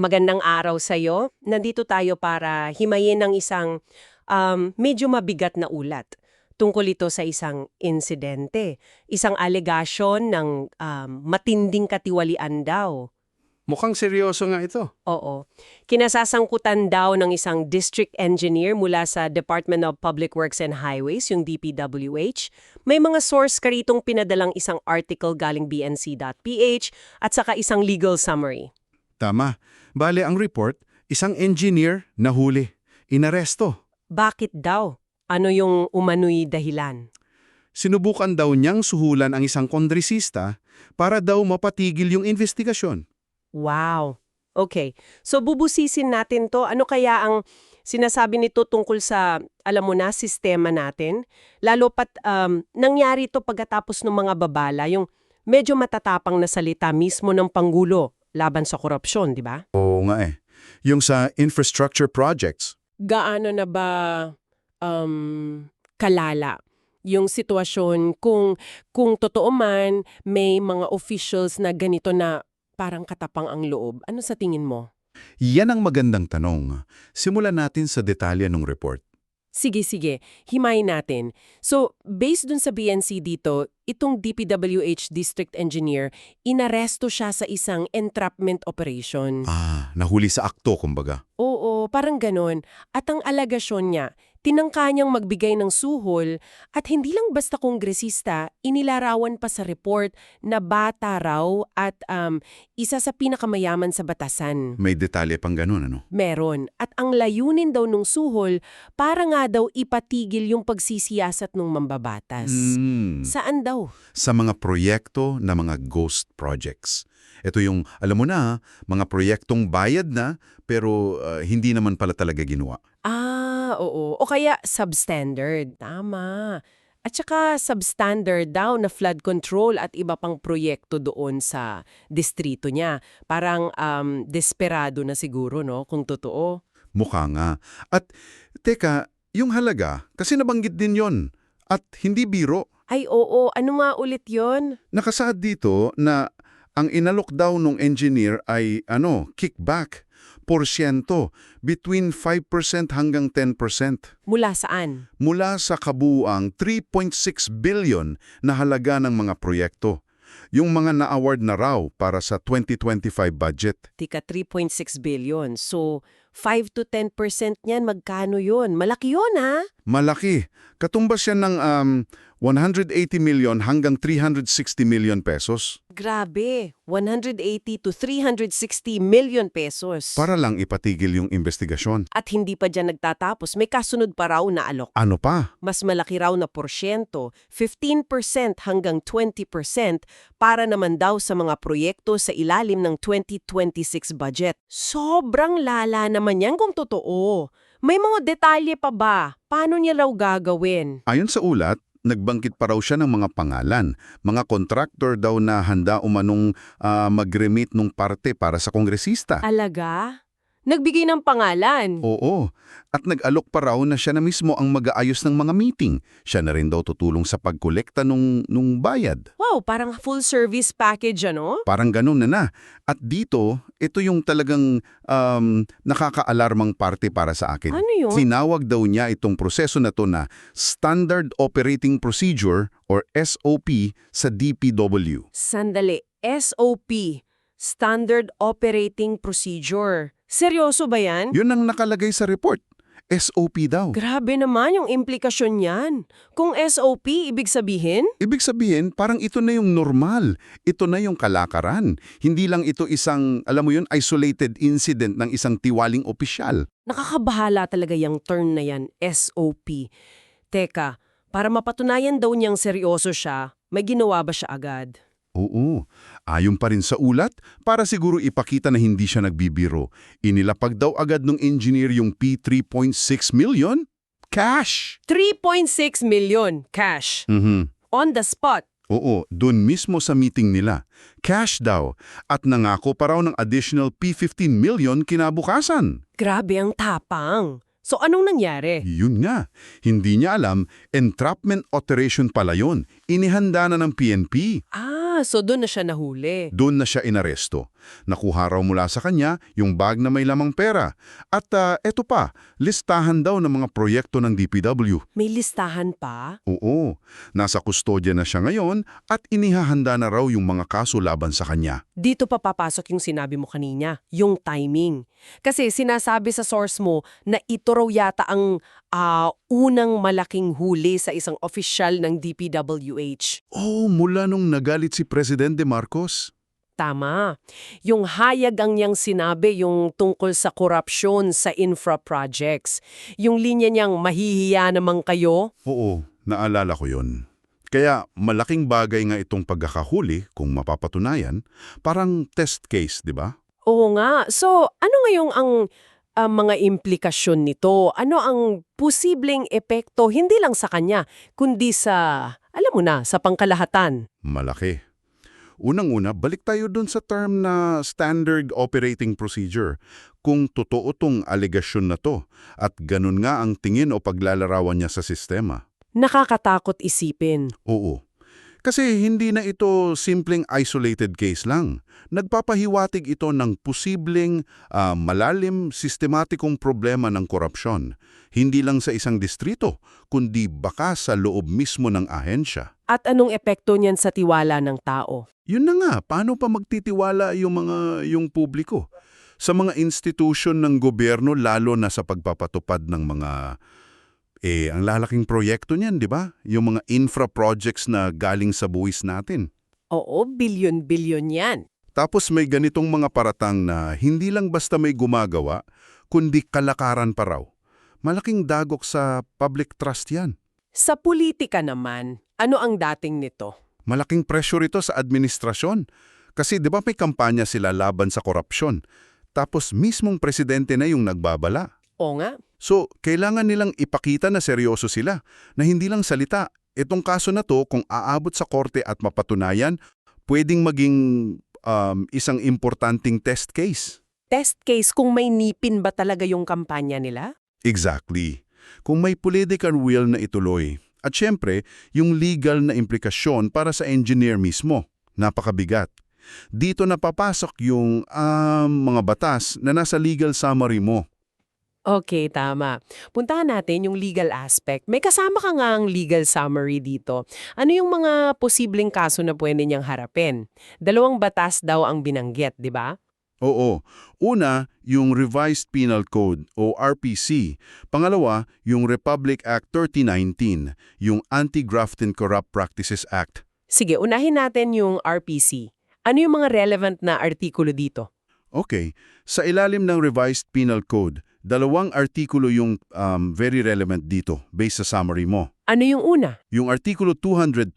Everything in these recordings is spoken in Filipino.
Magandang araw sa iyo. Nandito tayo para himayin ng isang um, medyo mabigat na ulat. Tungkol ito sa isang insidente, isang alegasyon ng um, matinding katiwalian daw. Mukhang seryoso nga ito. Oo. Kinasasangkutan daw ng isang district engineer mula sa Department of Public Works and Highways, yung DPWH. May mga source ka ritong pinadalang isang article galing bnc.ph at saka isang legal summary. Tama. Bale, ang report, isang engineer nahuli. Inaresto. Bakit daw? Ano yung umano'y dahilan? Sinubukan daw niyang suhulan ang isang kongresista para daw mapatigil yung investigasyon. Wow. Okay. So bubusisin natin to. Ano kaya ang sinasabi nito tungkol sa, alam mo na, sistema natin? Lalo pat um, nangyari to pagkatapos ng mga babala, yung medyo matatapang na salita mismo ng Pangulo laban sa korupsyon, di ba? Oo nga eh. Yung sa infrastructure projects, Gaano na ba um, kalala yung sitwasyon kung kung totoo man may mga officials na ganito na parang katapang ang loob? Ano sa tingin mo? yan ang magandang tanong. Simulan natin sa detalye ng report. Sige, sige. Himayin natin. So, based dun sa BNC dito, itong DPWH District Engineer, inaresto siya sa isang entrapment operation. Ah, nahuli sa akto kumbaga. Oo, parang ganon. At ang alagasyon niya, tinangka niyang magbigay ng suhol at hindi lang basta kongresista, inilarawan pa sa report na bata raw at um, isa sa pinakamayaman sa batasan. May detalye pang ganun ano? Meron. At ang layunin daw nung suhol, para nga daw ipatigil yung pagsisiyasat ng mambabatas. Hmm. Saan daw? sa mga proyekto na mga ghost projects. Ito yung, alam mo na, mga proyektong bayad na pero uh, hindi naman pala talaga ginawa. Ah, oo. O kaya substandard. Tama. At saka substandard daw na flood control at iba pang proyekto doon sa distrito niya. Parang um, desperado na siguro, no? Kung totoo. Mukha nga. At teka, yung halaga, kasi nabanggit din yon At hindi biro. Ay, oo. Ano nga ulit yon? Nakasaad dito na ang inalok daw ng engineer ay ano, kickback, porsyento, between 5% hanggang 10%. Mula saan? mula sa kabuuang 3.6 billion na halaga ng mga proyekto. Yung mga na-award na raw para sa 2025 budget. Tika, 3.6 billion. So, 5 to 10% niyan, magkano yun? Malaki yun, ha? Malaki. Katumbas yan ng um, 180 million hanggang 360 million pesos Grabe. 180 to 360 million pesos. para lang ipatigil yung investigasyon. At hindi pa dyan nagtatapos, may kasunod pa raw na alok. Ano pa? Mas malaki raw na porsyento, 15% hanggang 20% para naman daw sa mga proyekto sa ilalim ng 2026 budget. Sobrang lala naman yan kung totoo. May mga detalye pa ba? Paano niya raw gagawin? Ayon sa ulat, nagbangkit pa raw siya ng mga pangalan. Mga contractor daw na handa umanong ah, mag-remit nung parte para sa kongresista. Alaga? Nagbigay ng pangalan. Oo. At nag-alok pa raw na siya na mismo ang mag-aayos ng mga meeting. Siya na rin daw tutulong sa pagkolekta nung, nung bayad. Wow, parang full service package ano? Parang ganun na na. At dito, ito yung talagang um, nakaka-alarmang parte para sa akin. Ano yun? Tinawag daw niya itong proseso na to na Standard Operating Procedure or SOP sa DPW. Sandali, SOP, Standard Operating Procedure. Seryoso ba yan? Yun ang nakalagay sa report. SOP daw. Grabe naman yung implikasyon niyan. Kung SOP, ibig sabihin? Ibig sabihin, parang ito na yung normal. Ito na yung kalakaran. Hindi lang ito isang, alam mo yun, isolated incident ng isang tiwaling opisyal. Nakakabahala talaga yung term na yan, SOP. Teka, para mapatunayan daw niyang seryoso siya, may ginawa ba siya agad? Oo. Ayon pa rin sa ulat, para siguro ipakita na hindi siya nagbibiro. Inilapag daw agad ng engineer yung P3.6 million? Cash! 3.6 million cash. Mhm. On the spot. Oo, dun mismo sa meeting nila. Cash daw. At nangako pa raw ng additional P15 million kinabukasan. Grabe ang tapang. So anong nangyari? Yun nga, hindi niya alam, entrapment alteration pala yun. Inihanda na ng PNP. Ah, so doon na siya nahuli. Doon na siya inaresto. Nakuha raw mula sa kanya yung bag na may lamang pera. At ah, eto pa, listahan daw ng mga proyekto ng DPW. May listahan pa? Oo, nasa kustodya na siya ngayon at inihahanda na raw yung mga kaso laban sa kanya. Dito pa papasok yung sinabi mo kanina, yung timing. Kasi sinasabi sa source mo na ito raw yata ang ah, unang malaking huli sa isang opisyal ng DPWH. Oh, mula nung nagalit si Presidente Marcos. Tama. Yung hayag ang niyang sinabi yung tungkol sa korupsyon sa infra projects. Yung linya niyang mahihiya naman kayo. Oo, naalala ko yun. Kaya malaking bagay nga itong pagkakahuli kung mapapatunayan, parang test case, di ba? Oo nga. So, ano ngayong ang ah, mga implikasyon nito? Ano ang posibleng epekto hindi lang sa kanya, kundi sa, alam mo na, sa pangkalahatan? Malaki. Unang-una, balik tayo dun sa term na standard operating procedure. Kung totoo tong alegasyon na to at ganun nga ang tingin o paglalarawan niya sa sistema. Nakakatakot isipin. Oo. Kasi hindi na ito simpleng isolated case lang. Nagpapahiwatig ito ng posibleng ah, malalim sistematikong problema ng korupsyon. Hindi lang sa isang distrito, kundi baka sa loob mismo ng ahensya. At anong epekto niyan sa tiwala ng tao? Yun na nga, paano pa magtitiwala yung mga yung publiko? Sa mga institusyon ng gobyerno lalo na sa pagpapatupad ng mga eh ang lalaking proyekto niyan, 'di ba? Yung mga infra projects na galing sa buwis natin. Oo, bilyon-bilyon yan. Tapos may ganitong mga paratang na hindi lang basta may gumagawa, kundi kalakaran pa raw. Malaking dagok sa public trust yan. Sa politika naman, ano ang dating nito? Malaking pressure ito sa administrasyon. Kasi di ba may kampanya sila laban sa korupsyon? Tapos mismong presidente na yung nagbabala. O nga, So, kailangan nilang ipakita na seryoso sila, na hindi lang salita. Itong kaso na to, kung aabot sa korte at mapatunayan, pwedeng maging um, isang importanting test case. test case kung may nipin ba talaga yung kampanya nila? Exactly. Kung may political will na ituloy. At syempre, yung legal na implikasyon para sa engineer mismo. Napakabigat. Dito napapasok yung um, mga batas na nasa legal summary mo. Okay, tama. Puntahan natin yung legal aspect. May kasama ka nga ang legal summary dito. Ano yung mga posibleng kaso na pwede niyang harapin? Dalawang batas daw ang binanggit, di ba? Oo. Una, yung Revised Penal Code o RPC. Pangalawa, yung Republic Act 3019, yung Anti-Graft and Corrupt Practices Act. Sige, unahin natin yung RPC. Ano yung mga relevant na artikulo dito? Okay. Sa ilalim ng Revised Penal Code, dalawang artikulo yung um, very relevant dito based sa summary mo. Ano yung una? Yung Artikulo 212,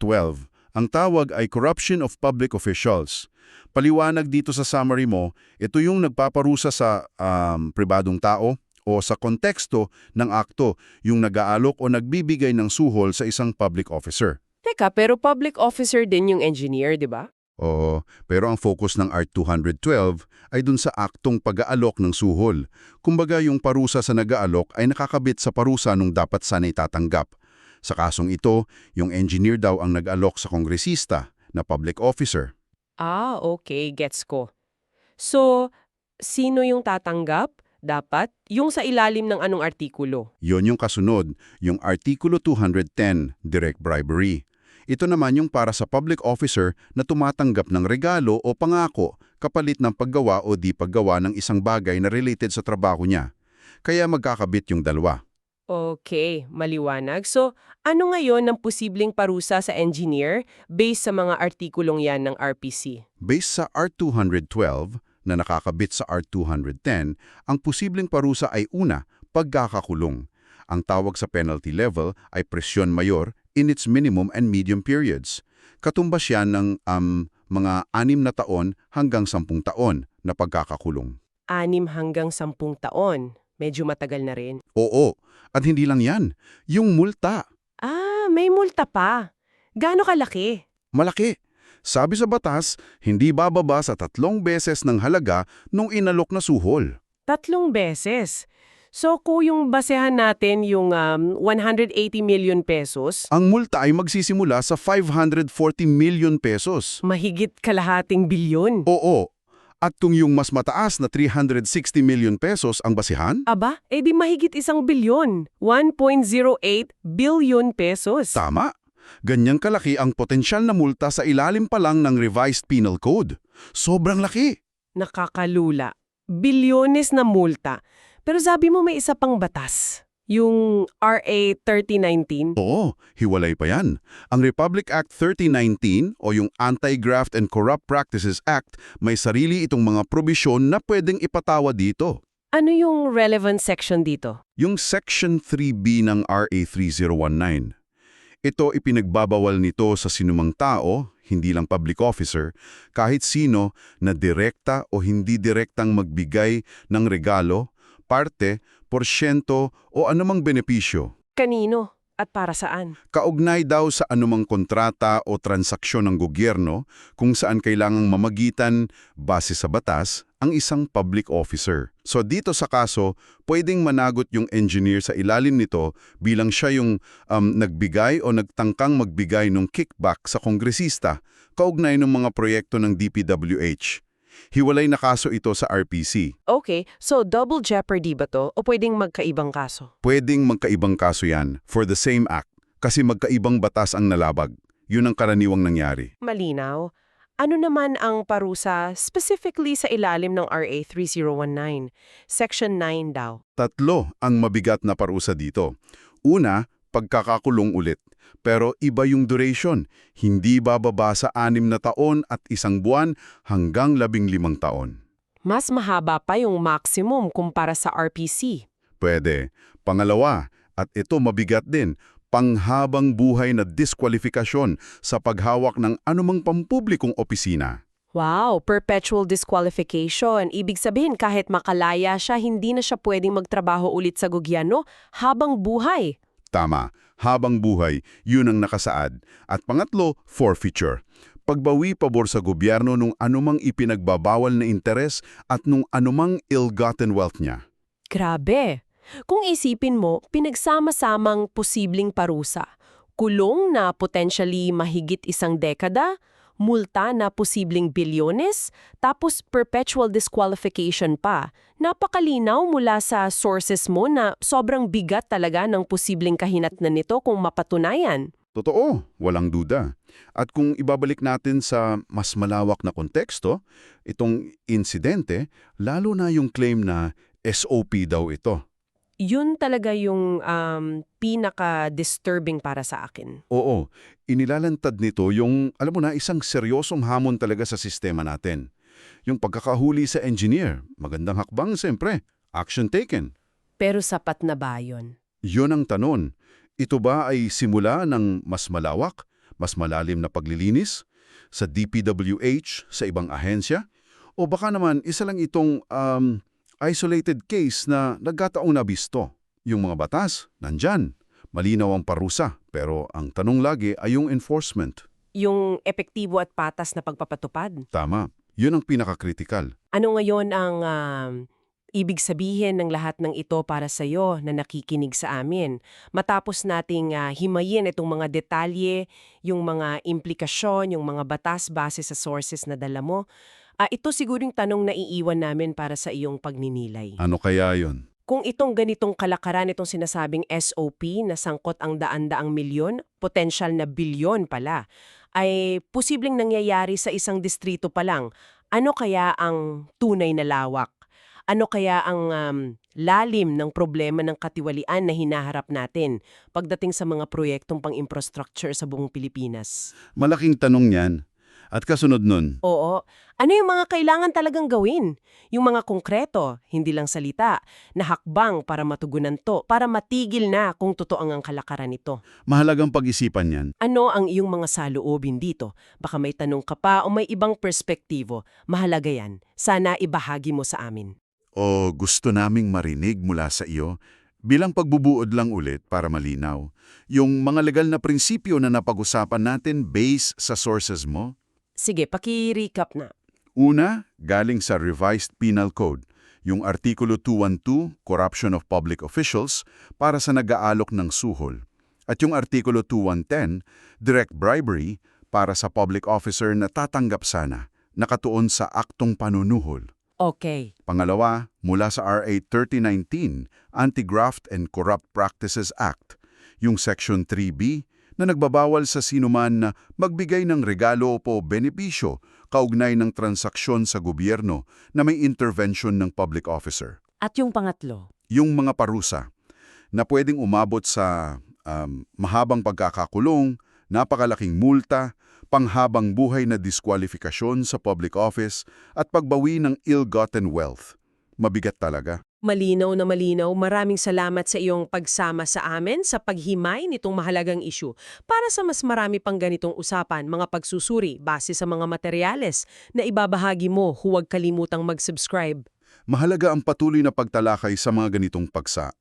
ang tawag ay Corruption of Public Officials. Paliwanag dito sa summary mo, ito yung nagpaparusa sa um, pribadong tao o sa konteksto ng akto yung nag-aalok o nagbibigay ng suhol sa isang public officer. Teka, pero public officer din yung engineer, di ba? Oo, pero ang focus ng Art 212 ay dun sa aktong pag-aalok ng suhol. Kumbaga yung parusa sa nag-aalok ay nakakabit sa parusa nung dapat sana'y tatanggap. Sa kasong ito, yung engineer daw ang nag-alok sa kongresista na public officer. Ah, okay. Gets ko. So, sino yung tatanggap? Dapat yung sa ilalim ng anong artikulo. Yon yung kasunod, yung Artikulo 210, Direct Bribery. Ito naman yung para sa public officer na tumatanggap ng regalo o pangako kapalit ng paggawa o di paggawa ng isang bagay na related sa trabaho niya. Kaya magkakabit yung dalawa. Okay, maliwanag. So, ano ngayon ang posibleng parusa sa engineer based sa mga artikulong yan ng RPC? Based sa Art 212 na nakakabit sa Art 210, ang posibleng parusa ay una, pagkakakulong. Ang tawag sa penalty level ay presyon mayor in its minimum and medium periods. Katumbas yan ng um, mga anim na taon hanggang sampung taon na pagkakakulong. Anim hanggang sampung taon. Medyo matagal na rin. Oo, at hindi lang yan, yung multa. Ah, may multa pa. Gaano kalaki? Malaki. Sabi sa batas, hindi bababa sa tatlong beses ng halaga nung inalok na suhol. Tatlong beses. So kung yung basehan natin yung um, 180 million pesos, Ang multa ay magsisimula sa 540 million pesos. mahigit kalahating bilyon. Oo. At kung yung mas mataas na 360 million pesos ang basihan, Aba, edi mahigit isang bilyon. 1.08 billion pesos. tama. Ganyang kalaki ang potensyal na multa sa ilalim pa lang ng revised penal code. Sobrang laki. Nakakalula. Bilyones na multa. Pero sabi mo may isa pang batas. Yung RA 3019. Oo, hiwalay pa yan. Ang Republic Act 3019 o yung Anti-Graft and Corrupt Practices Act may sarili itong mga probisyon na pwedeng ipatawa dito. Ano yung relevant section dito? Yung Section 3B ng RA 3019. Ito ipinagbabawal nito sa sinumang tao, hindi lang public officer, kahit sino na direkta o hindi direktang magbigay ng regalo, parte, porsyento o anumang benepisyo. Kanino? At para saan? Kaugnay daw sa anumang kontrata o transaksyon ng gobyerno kung saan kailangang mamagitan base sa batas ang isang public officer. So dito sa kaso, pwedeng managot yung engineer sa ilalim nito bilang siya yung um, nagbigay o nagtangkang magbigay ng kickback sa kongresista kaugnay ng mga proyekto ng DPWH. Hiwalay na kaso ito sa RPC. Okay, so double jeopardy ba to o pwedeng magkaibang kaso? Pwedeng magkaibang kaso yan for the same act kasi magkaibang batas ang nalabag. Yun ang karaniwang nangyari. Malinaw. Ano naman ang parusa specifically sa ilalim ng RA 3019? Section 9 daw. Tatlo ang mabigat na parusa dito. Una, pagkakakulong ulit. Pero iba yung duration, hindi bababa sa anim na taon at isang buwan hanggang labing limang taon. Mas mahaba pa yung maximum kumpara sa RPC. Pwede. Pangalawa, at ito mabigat din, panghabang buhay na diskwalifikasyon sa paghawak ng anumang pampublikong opisina. Wow, perpetual disqualification. Ibig sabihin kahit makalaya siya, hindi na siya pwedeng magtrabaho ulit sa gobyerno habang buhay. Tama, habang buhay, yun ang nakasaad. At pangatlo, forfeiture. Pagbawi pabor sa gobyerno nung anumang ipinagbabawal na interes at nung anumang ill-gotten wealth niya. Grabe! Kung isipin mo, pinagsama-samang posibleng parusa. Kulong na potentially mahigit isang dekada, multa na posibleng bilyones, tapos perpetual disqualification pa. Napakalinaw mula sa sources mo na sobrang bigat talaga ng posibleng kahinatnan nito kung mapatunayan. Totoo, walang duda. At kung ibabalik natin sa mas malawak na konteksto, itong insidente, lalo na yung claim na SOP daw ito. Yun talaga yung um, pinaka-disturbing para sa akin. Oo, inilalantad nito yung, alam mo na, isang seryosong hamon talaga sa sistema natin. Yung pagkakahuli sa engineer, magandang hakbang siyempre, action taken. Pero sapat na ba yun? Yun ang tanong. Ito ba ay simula ng mas malawak, mas malalim na paglilinis? Sa DPWH, sa ibang ahensya? O baka naman isa lang itong um, isolated case na nagkataong nabisto? Yung mga batas, nandyan. Malinaw ang parusa, pero ang tanong lagi ay yung enforcement. Yung epektibo at patas na pagpapatupad. Tama. Yun ang pinakakritikal. Ano ngayon ang um, ibig sabihin ng lahat ng ito para sa iyo na nakikinig sa amin? Matapos nating ah, himayin itong mga detalye, yung mga implikasyon, yung mga batas base sa sources na dala mo, ah, ito siguring tanong na iiwan namin para sa iyong pagninilay. Ano kaya yun? Kung itong ganitong kalakaran, itong sinasabing SOP na sangkot ang daan-daang milyon, potensyal na bilyon pala, ay posibleng nangyayari sa isang distrito pa lang, ano kaya ang tunay na lawak? Ano kaya ang um, lalim ng problema ng katiwalian na hinaharap natin pagdating sa mga proyektong pang-infrastructure sa buong Pilipinas? Malaking tanong yan. At kasunod nun, Oo. Ano yung mga kailangan talagang gawin? Yung mga konkreto, hindi lang salita, na hakbang para matugunan to, para matigil na kung totoo ang kalakaran nito. mahalagang pag-isipan yan. Ano ang iyong mga saloobin dito? Baka may tanong ka pa o may ibang perspektibo. Mahalaga yan. Sana ibahagi mo sa amin. o gusto naming marinig mula sa iyo bilang pagbubuod lang ulit para malinaw. Yung mga legal na prinsipyo na napag-usapan natin base sa sources mo. Sige, paki-recap na. Una, galing sa Revised Penal Code, Yung Artikulo 212, Corruption of Public Officials, para sa nag-aalok ng suhol. At yung Artikulo 2110, Direct Bribery, para sa public officer na tatanggap sana, nakatuon sa aktong panunuhol. Okay. Pangalawa, mula sa RA 3019, Anti-Graft and Corrupt Practices Act, yung Section 3B na nagbabawal sa sinuman na magbigay ng regalo o benepisyo kaugnay ng transaksyon sa gobyerno na may intervention ng public officer. At yung pangatlo? Yung mga parusa na pwedeng umabot sa um, mahabang pagkakakulong, napakalaking multa, panghabang buhay na diskwalifikasyon sa public office at pagbawi ng ill-gotten wealth. Mabigat talaga. Malinaw na malinaw, maraming salamat sa iyong pagsama sa amin sa paghimay nitong mahalagang isyu. Para sa mas marami pang ganitong usapan, mga pagsusuri base sa mga materyales na ibabahagi mo, huwag kalimutang mag-subscribe. Mahalaga ang patuloy na pagtalakay sa mga ganitong paksa.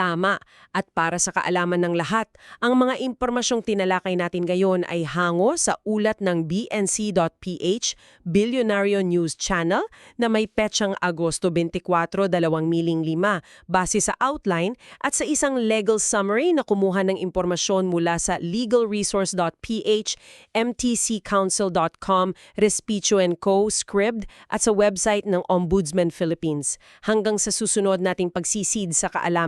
Tama. At para sa kaalaman ng lahat, ang mga impormasyong tinalakay natin ngayon ay hango sa ulat ng bnc.ph Billionario News Channel na may petsang Agosto 24, 2005 base sa outline at sa isang legal summary na kumuha ng impormasyon mula sa legalresource.ph, mtccouncil.com, Respicio Co., Scribd at sa website ng Ombudsman Philippines. Hanggang sa susunod nating pagsisid sa kaalaman